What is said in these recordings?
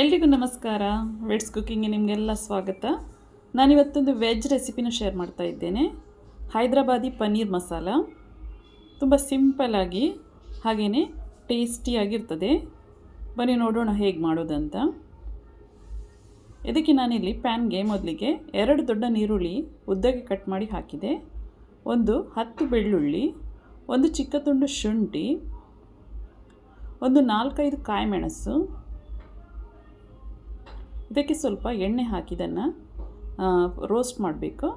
ಎಲ್ರಿಗೂ ನಮಸ್ಕಾರ. ವೆಡ್ಸ್ ಕುಕ್ಕಿಂಗ್ಗೆ ನಿಮಗೆಲ್ಲ ಸ್ವಾಗತ. ನಾನಿವತ್ತೊಂದು ವೆಜ್ ರೆಸಿಪಿನ ಶೇರ್ ಮಾಡ್ತಾ ಇದ್ದೇನೆ. ಹೈದ್ರಾಬಾದಿ ಪನ್ನೀರ್ ಮಸಾಲ. ತುಂಬ ಸಿಂಪಲ್ಲಾಗಿ ಹಾಗೆಯೇ ಟೇಸ್ಟಿಯಾಗಿರ್ತದೆ ಬನ್ನಿ ನೋಡೋಣ ಹೇಗೆ ಮಾಡೋದಂತ. ಇದಕ್ಕೆ ನಾನಿಲ್ಲಿ ಪ್ಯಾನ್ಗೆ ಮೊದಲಿಗೆ ಎರಡು ದೊಡ್ಡ ನೀರುಳ್ಳಿ ಉದ್ದಗೆ ಕಟ್ ಮಾಡಿ ಹಾಕಿದೆ. ಒಂದು ಹತ್ತು ಬೆಳ್ಳುಳ್ಳಿ, ಒಂದು ಚಿಕ್ಕ ತುಂಡು ಶುಂಠಿ, ಒಂದು ನಾಲ್ಕೈದು ಕಾಯಿಮೆಣಸು ಇದಕ್ಕೆ ಸ್ವಲ್ಪ ಎಣ್ಣೆ ಹಾಕಿದನ್ನು ರೋಸ್ಟ್ ಮಾಡಬೇಕು.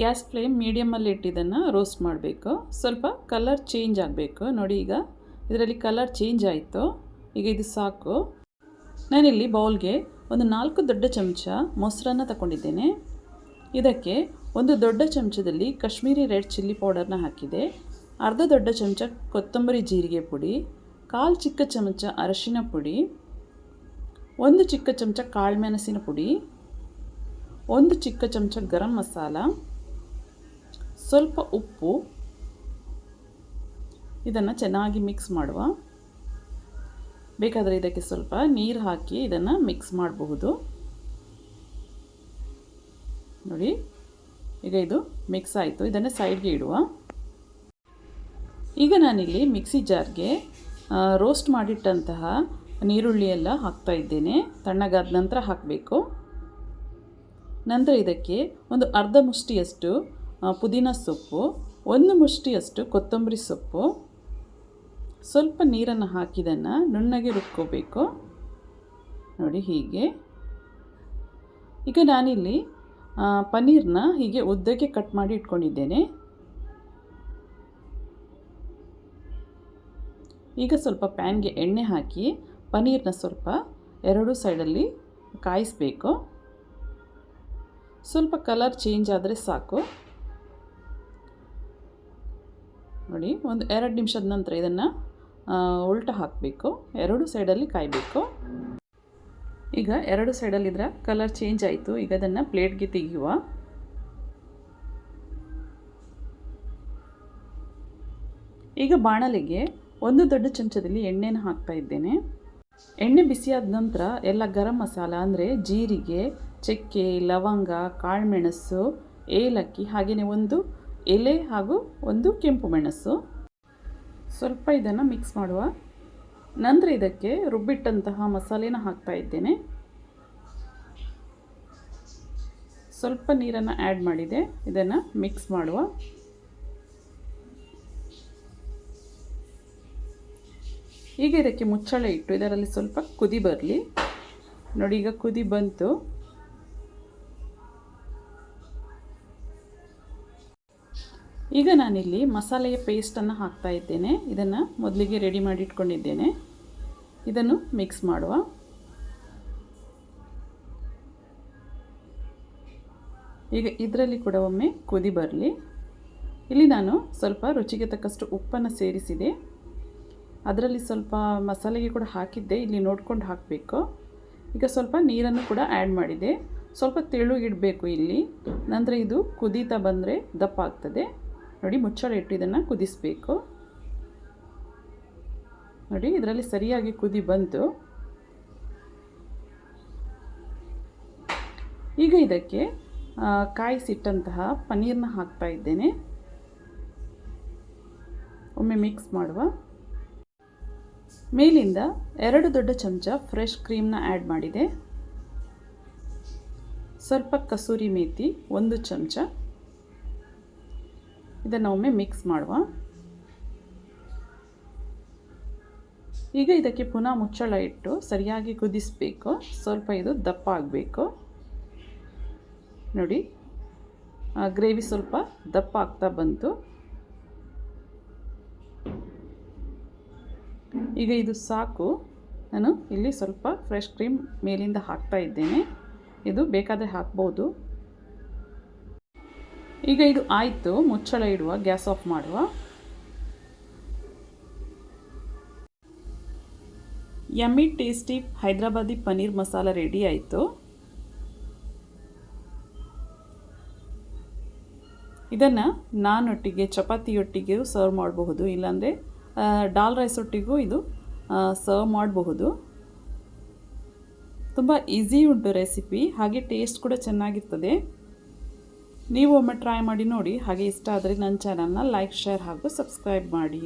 ಗ್ಯಾಸ್ ಫ್ಲೇಮ್ ಮೀಡಿಯಮಲ್ಲಿ ಇಟ್ಟಿದ್ದನ್ನು ರೋಸ್ಟ್ ಮಾಡಬೇಕು. ಸ್ವಲ್ಪ ಕಲರ್ ಚೇಂಜ್ ಆಗಬೇಕು. ನೋಡಿ ಈಗ ಇದರಲ್ಲಿ ಕಲರ್ ಚೇಂಜ್ ಆಯಿತು. ಈಗ ಇದು ಸಾಕು. ನಾನಿಲ್ಲಿ ಬೌಲ್ಗೆ ಒಂದು ನಾಲ್ಕು ದೊಡ್ಡ ಚಮಚ ಮೊಸರನ್ನು ತಗೊಂಡಿದ್ದೇನೆ ಇದಕ್ಕೆ ಒಂದು ದೊಡ್ಡ ಚಮಚದಲ್ಲಿ ಕಾಶ್ಮೀರಿ ರೆಡ್ ಚಿಲ್ಲಿ ಪೌಡರ್ನ ಹಾಕಿದೆ. ಅರ್ಧ ದೊಡ್ಡ ಚಮಚ ಕೊತ್ತಂಬರಿ ಜೀರಿಗೆ ಪುಡಿ, ಕಾಲು ಚಿಕ್ಕ ಚಮಚ ಅರಶಿನ ಪುಡಿ ಒಂದು ಚಿಕ್ಕ ಚಮಚ ಕಾಳುಮೆಣಸಿನ ಪುಡಿ, ಒಂದು ಚಿಕ್ಕ ಚಮಚ ಗರಂ ಮಸಾಲ, ಸ್ವಲ್ಪ ಉಪ್ಪು. ಇದನ್ನು ಚೆನ್ನಾಗಿ ಮಿಕ್ಸ್ ಮಾಡುವ. ಬೇಕಾದರೆ ಇದಕ್ಕೆ ಸ್ವಲ್ಪ ನೀರು ಹಾಕಿ ಇದನ್ನು ಮಿಕ್ಸ್ ಮಾಡಬಹುದು. ನೋಡಿ, ಈಗ ಇದು ಮಿಕ್ಸ್ ಆಯಿತು. ಇದನ್ನು ಸೈಡ್ಗೆ ಇಡುವ. ಈಗ ನಾನಿಲ್ಲಿ ಮಿಕ್ಸಿ ಜಾರ್ಗೆ ರೋಸ್ಟ್ ಮಾಡಿಟ್ಟಂತಹ ನೀರುಳ್ಳಿ ಎಲ್ಲ ಹಾಕ್ತಾ ಇದ್ದೇನೆ. ತಣ್ಣಗಾದ ನಂತರ ಹಾಕಬೇಕು. ನಂತರ ಇದಕ್ಕೆ ಒಂದು ಅರ್ಧ ಮುಷ್ಟಿಯಷ್ಟು ಪುದೀನ ಸೊಪ್ಪು, ಒಂದು ಮುಷ್ಟಿಯಷ್ಟು ಕೊತ್ತಂಬರಿ ಸೊಪ್ಪು. ಸ್ವಲ್ಪ ನೀರನ್ನು ಹಾಕಿದನ್ನು ನುಣ್ಣಗೆ ರುಬ್ಕೋಬೇಕು. ನೋಡಿ ಹೀಗೆ. ಈಗ ನಾನಿಲ್ಲಿ ಪನ್ನೀರ್ನ ಹೀಗೆ ಉದ್ದಕ್ಕೆ ಕಟ್ ಮಾಡಿ ಇಟ್ಕೊಂಡಿದ್ದೇನೆ. ಈಗ ಸ್ವಲ್ಪ ಪ್ಯಾನ್ಗೆ ಎಣ್ಣೆ ಹಾಕಿ ಪನ್ನೀರ್ನ ಸ್ವಲ್ಪ ಎರಡೂ ಸೈಡಲ್ಲಿ ಕಾಯಿಸಬೇಕು. ಸ್ವಲ್ಪ ಕಲರ್ ಚೇಂಜ್ ಆದರೆ ಸಾಕು. ನೋಡಿ, ಒಂದು ಎರಡು ನಿಮಿಷದ ನಂತರ ಇದನ್ನು ಉಲ್ಟ ಹಾಕಬೇಕು. ಎರಡು ಸೈಡಲ್ಲಿ ಕಾಯಬೇಕು. ಈಗ ಎರಡು ಸೈಡಲ್ಲಿ ಇದರ ಕಲರ್ ಚೇಂಜ್ ಆಯಿತು. ಈಗ ಅದನ್ನು ಪ್ಲೇಟ್ಗೆ ತೆಗೆಯುವ. ಈಗ ಬಾಣಲೆಗೆ ಒಂದು ದೊಡ್ಡ ಚಮಚದಲ್ಲಿ ಎಣ್ಣೆನ ಹಾಕ್ತಾ ಇದ್ದೇನೆ. ಎಣ್ಣೆ ಬಿಸಿಯಾದ ನಂತರ ಎಲ್ಲ ಗರಂ ಮಸಾಲ ಅಂದರೆ ಜೀರಿಗೆ, ಚಕ್ಕೆ, ಲವಂಗ, ಕಾಳುಮೆಣಸು, ಏಲಕ್ಕಿ ಹಾಗೆಯೇ ಒಂದು ಎಲೆ ಹಾಗೂ ಒಂದು ಕೆಂಪು ಮೆಣಸು. ಸ್ವಲ್ಪ ಇದನ್ನು ಮಿಕ್ಸ್ ಮಾಡುವ. ನಂತರ ಇದಕ್ಕೆ ರುಬ್ಬಿಟ್ಟಂತಹ ಮಸಾಲೆನ ಹಾಕ್ತಾ ಇದ್ದೇನೆ. ಸ್ವಲ್ಪ ನೀರನ್ನು ಆ್ಯಡ್ ಮಾಡಿದೆ. ಇದನ್ನು ಮಿಕ್ಸ್ ಮಾಡುವ. ಈಗ ಇದಕ್ಕೆ ಮುಚ್ಚಳ ಇಟ್ಟು ಇದರಲ್ಲಿ ಸ್ವಲ್ಪ ಕುದಿ ಬರಲಿ. ನೋಡಿ, ಈಗ ಕುದಿ ಬಂತು. ಈಗ ನಾನಿಲ್ಲಿ ಮಸಾಲೆಯ ಪೇಸ್ಟನ್ನು ಹಾಕ್ತಾ ಇದ್ದೇನೆ. ಇದನ್ನು ಮೊದಲಿಗೆ ರೆಡಿ ಮಾಡಿ ಇಟ್ಕೊಂಡಿದ್ದೇನೆ. ಇದನ್ನು ಮಿಕ್ಸ್ ಮಾಡುವ. ಈಗ ಇದರಲ್ಲಿ ಕೂಡ ಒಮ್ಮೆ ಕುದಿ ಬರಲಿ. ಇಲ್ಲಿ ನಾನು ಸ್ವಲ್ಪ ರುಚಿಗೆ ತಕ್ಕಷ್ಟು ಉಪ್ಪನ್ನು ಸೇರಿಸಿದೆ. ಅದರಲ್ಲಿ ಸ್ವಲ್ಪ ಮಸಾಲೆಗೆ ಕೂಡ ಹಾಕಿದ್ದೆ, ಇಲ್ಲಿ ನೋಡ್ಕೊಂಡು ಹಾಕಬೇಕು. ಈಗ ಸ್ವಲ್ಪ ನೀರನ್ನು ಕೂಡ ಆ್ಯಡ್ ಮಾಡಿದೆ. ಸ್ವಲ್ಪ ತೆಳುಗಿಡಬೇಕು ಇಲ್ಲಿ. ನಂತರ ಇದು ಕುದೀತಾ ಬಂದರೆ ದಪ್ಪ ಆಗ್ತದೆ. ನೋಡಿ, ಮುಚ್ಚಳ ಇಟ್ಟು ಇದನ್ನು ಕುದಿಸಬೇಕು. ನೋಡಿ, ಇದರಲ್ಲಿ ಸರಿಯಾಗಿ ಕುದಿ ಬಂತು. ಈಗ ಇದಕ್ಕೆ ಕಾಯಿಸಿಟ್ಟಂತಹ ಪನ್ನೀರನ್ನ ಹಾಕ್ತಾ ಇದ್ದೇನೆ. ಒಮ್ಮೆ ಮಿಕ್ಸ್ ಮಾಡುವ. ಮೇಲಿಂದ ಎರಡು ದೊಡ್ಡ ಚಮಚ ಫ್ರೆಶ್ ಕ್ರೀಮ್ನ ಆ್ಯಡ್ ಮಾಡಿದೆ. ಸ್ವಲ್ಪ ಕಸೂರಿ ಮೇಥಿ ಒಂದು ಚಮಚ. ಇದನ್ನು ಒಮ್ಮೆ ಮಿಕ್ಸ್ ಮಾಡುವ. ಈಗ ಇದಕ್ಕೆ ಪುನಃ ಮುಚ್ಚಳ ಇಟ್ಟು ಸರಿಯಾಗಿ ಕುದಿಸಬೇಕು. ಸ್ವಲ್ಪ ಇದು ದಪ್ಪ ಆಗಬೇಕು. ನೋಡಿ ಗ್ರೇವಿ ಸ್ವಲ್ಪ ದಪ್ಪ ಆಗ್ತಾ ಬಂತು. ಈಗ ಇದು ಸಾಕು. ನಾನು ಇಲ್ಲಿ ಸ್ವಲ್ಪ ಫ್ರೆಶ್ ಕ್ರೀಮ್ ಮೇಲಿಂದ ಹಾಕ್ತಾ ಇದ್ದೇನೆ. ಇದು ಬೇಕಾದರೆ ಹಾಕ್ಬೋದು. ಈಗ ಇದು ಆಯಿತು. ಮುಚ್ಚಳ ಇಡುವ, ಗ್ಯಾಸ್ ಆಫ್ ಮಾಡುವ. Yummy tasty Hyderabadi paneer masala ready ಆಯಿತು. ಇದನ್ನು ನಾನೊಟ್ಟಿಗೆ ಚಪಾತಿಯೊಟ್ಟಿಗೆ ಸರ್ವ್ ಮಾಡಬಹುದು. ಇಲ್ಲಾಂದರೆ ಡಾಲ್ ರೈಸ್ ಒಟ್ಟಿಗೂ ಇದು ಸರ್ವ್ ಮಾಡಬಹುದು. ತುಂಬ ಈಸಿ ಉಂಟು ರೆಸಿಪಿ ಹಾಗೆ ಟೇಸ್ಟ್ ಕೂಡ ಚೆನ್ನಾಗಿರ್ತದೆ. ನೀವು ಒಮ್ಮೆ ಟ್ರೈ ಮಾಡಿ ನೋಡಿ, ಹಾಗೆ ಇಷ್ಟ ಆದರೆ ನನ್ನ ಚಾನಲ್ನ ಲೈಕ್ ಶೇರ್ ಹಾಗೂ ಸಬ್ಸ್ಕ್ರೈಬ್ ಮಾಡಿ.